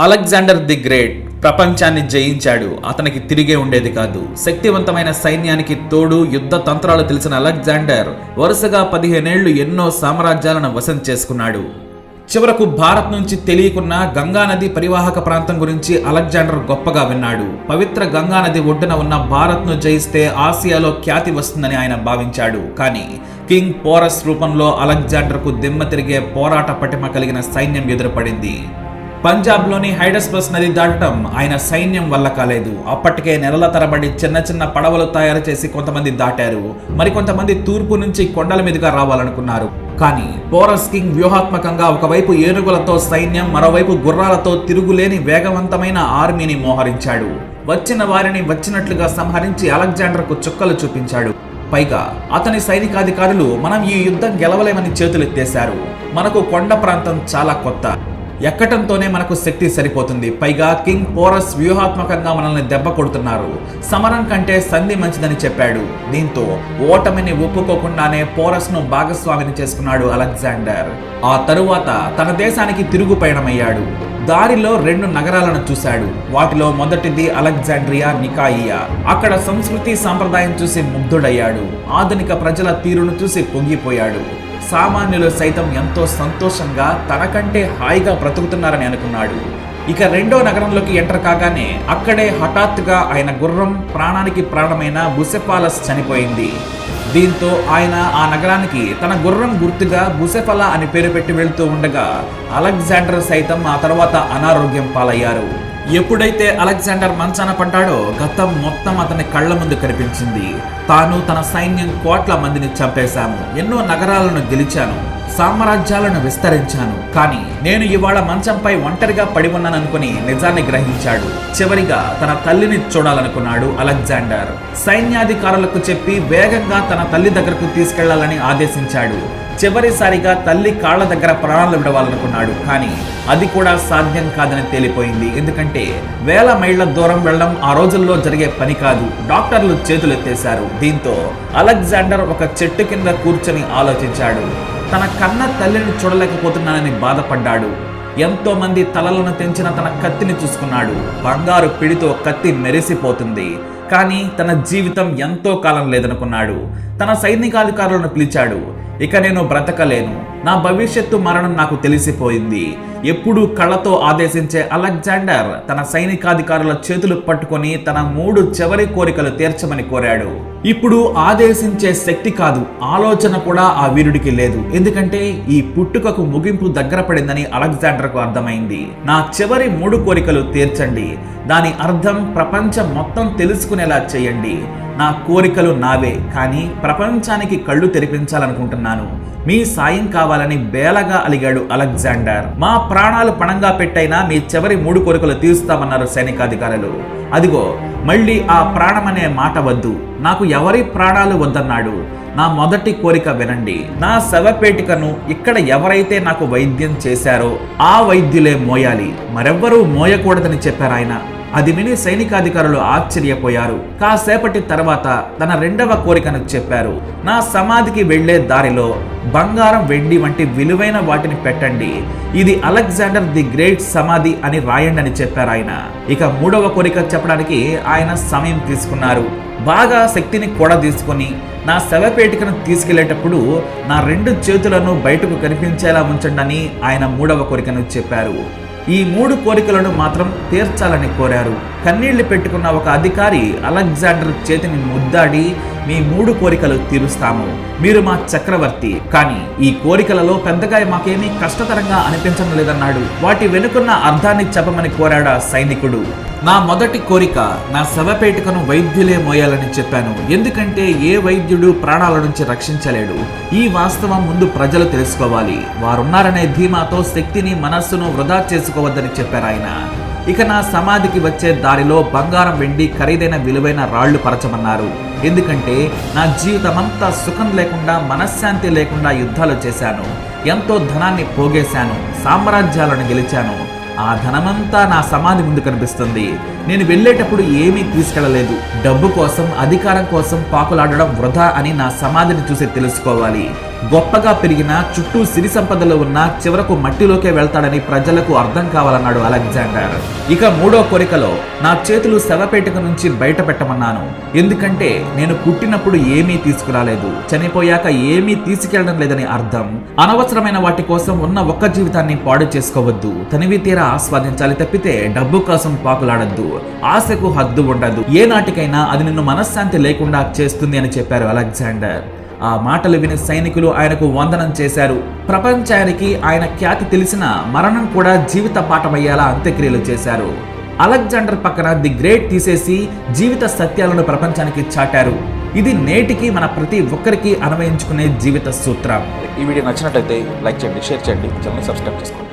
Alexander the great ప్రపంచాన్ని జయించాడు. అతనికి తిరిగే ఉండేది కాదు. శక్తివంతమైన సైన్యానికి తోడు యుద్ధ తంత్రాలు తెలిసిన అలెగ్జాండర్ వరుసగా పదిహేనేళ్ళు ఎన్నో సామ్రాజ్యాలను వశం చేసుకున్నాడు. చివరకు భారత్ నుంచి తెలియకున్న గంగానది పరివాహక ప్రాంతం గురించి అలెగ్జాండర్ గొప్పగా విన్నాడు. పవిత్ర గంగానది ఒడ్డున ఉన్న భారత్ను జయిస్తే ఆసియాలో ఖ్యాతి వస్తుందని ఆయన భావించాడు. కానీ కింగ్ పోరస్ రూపంలో అలెగ్జాండర్కు దిమ్మ తిరిగే పోరాట పటిమ కలిగిన సైన్యం ఎదురుపడింది. పంజాబ్లోని హైడస్బస్ నది దాటడం ఆయన సైన్యం వల్ల కాలేదు. అప్పటికే నెలల తరబడి చిన్న చిన్న పడవలు తయారు చేసి కొంతమంది దాటారు. మరికొంతమంది తూర్పు నుంచి కొండల మీదుగా రావాలనుకున్నారు. కానీ పోరస్ కింగ్ వ్యూహాత్మకంగా ఒకవైపు ఏనుగులతో సైన్యం మరోవైపు గుర్రాలతో తిరుగులేని వేగవంతమైన ఆర్మీని మోహరించాడు. వచ్చిన వారిని వచ్చినట్లుగా సంహరించి అలెగ్జాండర్కు చుక్కలు చూపించాడు. పైగా అతని సైనికాధికారులు మనం ఈ యుద్ధం గెలవలేమని చేతులెత్తేశారు. మనకు కొండ ప్రాంతం చాలా కొత్త. ఎక్కటంతోనే మనకు శక్తి సరిపోతుంది. పైగా కింగ్ పోరస్ వ్యూహాత్మకంగా మనల్ని దెబ్బ కొడుతున్నారు. సమరం కంటే సంధి మంచిదని చెప్పాడు. దీంతో ఓటమిని ఒప్పుకోకుండానే పోరస్ను భాగస్వామిని చేసుకున్నాడు అలెగ్జాండర్. ఆ తరువాత తన దేశానికి తిరుగు పయనమయ్యాడు దారిలో రెండు నగరాలను చూశాడు. వాటిలో మొదటిది అలెగ్జాండ్రియా నికాయియా. అక్కడ సంస్కృతి సాంప్రదాయం చూసి ముగ్ధుడయ్యాడు. ఆధునిక ప్రజల తీరును చూసి పొంగిపోయాడు. సామాన్యులు సైతం ఎంతో సంతోషంగా తనకంటే హాయిగా బ్రతుకుతున్నారని అనుకున్నాడు. ఇక రెండో నగరంలోకి ఎంటర్ కాగానే అక్కడే హఠాత్తుగా ఆయన గుర్రం ప్రాణానికి ప్రాణమైన బుసెఫాలస్ చనిపోయింది. దీంతో ఆయన ఆ నగరానికి తన గుర్రం గుర్తుగా బుసెఫల అని పేరు పెట్టి వెళ్తూ ఉండగా అలెగ్జాండర్ సైతం ఆ తర్వాత అనారోగ్యం పాలయ్యారు. ఎప్పుడైతే అలెగ్జాండర్ మంచాన పడ్డాడో గతం మొత్తం అతని కళ్ళ ముందు కనిపించింది. తాను తన సైన్యం కోట్ల మందిని చంపేశాము. ఎన్నో నగరాలను గెలిచాను. సామ్రాజ్యాలను విస్తరించాను. కానీ నేను ఇవాళ మంచంపై ఒంటరిగా పడి ఉన్నాననుకుని నిజాన్ని గ్రహించాడు. చివరిగా తన తల్లిని చూడాలనుకున్నాడు అలెగ్జాండర్. సైన్యాధికారులకు చెప్పి వేగంగా తన తల్లి దగ్గరకు తీసుకెళ్ళాలని ఆదేశించాడు. చివరిసారిగా తల్లి కాళ్ళ దగ్గర ప్రాణాలు విడవాలనుకున్నాడు. కానీ అది కూడా సాధ్యం కాదని తేలిపోయింది. ఎందుకంటే వేల మైళ్ళ దూరం వెళ్ళడం ఆ రోజుల్లో జరిగే పని కాదు. డాక్టర్లు చేతులెత్తేశారు. దీంతో అలెగ్జాండర్ ఒక చెట్టు కింద కూర్చొని ఆలోచించాడు. తన కన్న తల్లిని చూడలేకపోతున్నానని బాధపడ్డాడు. ఎంతో మంది తలలను తెంచిన తన కత్తిని చూసుకున్నాడు. బంగారు పిడితో కత్తి మెరిసిపోతుంది కానీ తన జీవితం ఎంతో కాలం లేదనుకున్నాడు. తన సైనికాధికారులను పిలిచాడు. ఇక నేను బ్రతకలేను. నా భవిష్యత్తు మరణం నాకు తెలిసిపోయింది. ఎప్పుడూ కళ్ళతో ఆదేశించే అలెగ్జాండర్ తన సైనికాధికారుల చేతులు పట్టుకొని తన మూడు చివరి కోరికలు తీర్చమని కోరాడు. ఇప్పుడు ఆదేశించే శక్తి కాదు ఆలోచన కూడా ఆ వీరుడికి లేదు. ఎందుకంటే ఈ పుట్టుకకు ముగింపు దగ్గర పడిందని అలెగ్జాండర్కు అర్థమైంది. నా చివరి మూడు కోరికలు తీర్చండి. దాని అర్థం ప్రపంచం మొత్తం తెలుసుకునేలా చేయండి. నా కోరికలు నావే కానీ ప్రపంచానికి కళ్ళు తెరిపించాలనుకుంటున్నాను. మీ సాయం కావాలని బేలగా అలిగాడు అలెగ్జాండర్. మా ప్రాణాలు పణంగా పెట్టైనా మీ చివరి మూడు కోరికలు తీరుస్తామన్నారు సైనికాధికారులు. అదిగో మళ్ళీ ఆ ప్రాణమనే మాట వద్దు. నాకు ఎవరి ప్రాణాలు వద్దన్నాడు. నా మొదటి కోరిక వినండి. నా శవపేటికను ఇక్కడ ఎవరైతే నాకు వైద్యం చేశారో ఆ వైద్యులే మోయాలి. మరెవ్వరూ మోయకూడదని చెప్పారు ఆయన అది విని సైనికాధికారులు ఆశ్చర్యపోయారు. కాసేపటి తర్వాత తన రెండవ కోరికను చెప్పారు. నా సమాధికి వెళ్ళే దారిలో బంగారం వెండి వంటి విలువైన వాటిని పెట్టండి. ఇది అలెగ్జాండర్ ది గ్రేట్ సమాధి అని రాయండి అని చెప్పారు ఆయన. ఇక మూడవ కోరిక చెప్పడానికి ఆయన సమయం తీసుకున్నారు. బాగా శక్తిని కూడా తీసుకొని నా శవపేటికను తీసుకెళ్ళేటప్పుడు నా రెండు చేతులను బయటకు కనిపించేలా ఉంచండి ఆయన మూడవ కోరికను చెప్పారు. ఈ మూడు కోరికలను మాత్రం తీర్చాలని కోరారు. కన్నీళ్ళు పెట్టుకున్న ఒక అధికారి అలెగ్జాండర్ చేతిని ముద్దాడి మీ మూడు కోరికలు తీరుస్తాము. మీరు మా చక్రవర్తి. కానీ ఈ కోరికలలో పెద్దగా మాకేమీ కష్టతరంగా అనిపించడం లేదన్నాడు. వాటి వెనుకున్న అర్థాన్ని చెప్పమని కోరాడా సైనికుడు. నా మొదటి కోరిక నా శవపేటికను వైద్యులే మోయాలని చెప్పాను. ఎందుకంటే ఏ వైద్యుడు ప్రాణాల నుంచి రక్షించలేడు. ఈ వాస్తవం ముందు ప్రజలు తెలుసుకోవాలి. వారున్నారనే ధీమాతో శక్తిని మనస్సును వృధా చేసుకోవద్దని చెప్పారు ఆయన ఇక నా సమాధికి వచ్చే దారిలో బంగారం వెండి ఖరీదైన విలువైన రాళ్ళు పరచమన్నారు. ఎందుకంటే నా జీవితమంతా సుఖం లేకుండా మనశ్శాంతి లేకుండా యుద్ధాలు చేశాను. ఎంతో ధనాన్ని పోగేశాను సామ్రాజ్యాలను గెలిచాను. ఆ ధనమంతా నా సమాధి ముందు కనిపిస్తుంది. నేను వెళ్ళేటప్పుడు ఏమీ తీసుకెళ్ళలేదు డబ్బు కోసం అధికారం కోసం పాకులాడడం వృధా అని నా సమాధిని చూసి తెలుసుకోవాలి. గొప్పగా పెరిగిన చుట్టూ సిరి సంపదలు ఉన్న చివరకు మట్టిలోకే వెళ్తాడని ప్రజలకు అర్థం కావాలన్నాడు అలెగ్జాండర్. ఇక మూడో కోరికలో నా చేతులు శవపేటిక నుంచి బయట పెట్టమన్నాను ఎందుకంటే నేను పుట్టినప్పుడు ఏమీ తీసుకురాలేదు. చనిపోయాక ఏమీ తీసుకెళ్ళడం లేదని అర్థం. అనవసరమైన వాటి కోసం ఉన్న ఒక్క జీవితాన్ని పాడు చేసుకోవద్దు. తనివి తీరా ఆస్వాదించాలి తప్పితే డబ్బు కోసం పాకులాడద్దు. ఆశకు హద్దు ఉండదు. ఏ నాటికైనా అది నిన్ను మనశ్శాంతి లేకుండా చేస్తుంది అని చెప్పారు అలెగ్జాండర్. ఆ మాటలు విని సైనికులు ఆయనకు వందనం చేశారు. ప్రపంచానికి ఆయన ఖ్యాతి తెలిసిన మరణం కూడా జీవిత పాఠమయ్యేలా అంత్యక్రియలు చేశారు. అలెగ్జాండర్ పక్కన ది గ్రేట్ తీసేసి జీవిత సత్యాలను ప్రపంచానికి చాటారు. ఇది నేటికి మన ప్రతి ఒక్కరికి అన్వయించుకునే జీవిత సూత్రం. ఈ వీడియో నచ్చినట్లయితే లైక్ చేయండి షేర్ చేయండి ఛానల్ సబ్స్క్రైబ్ చేసుకోండి.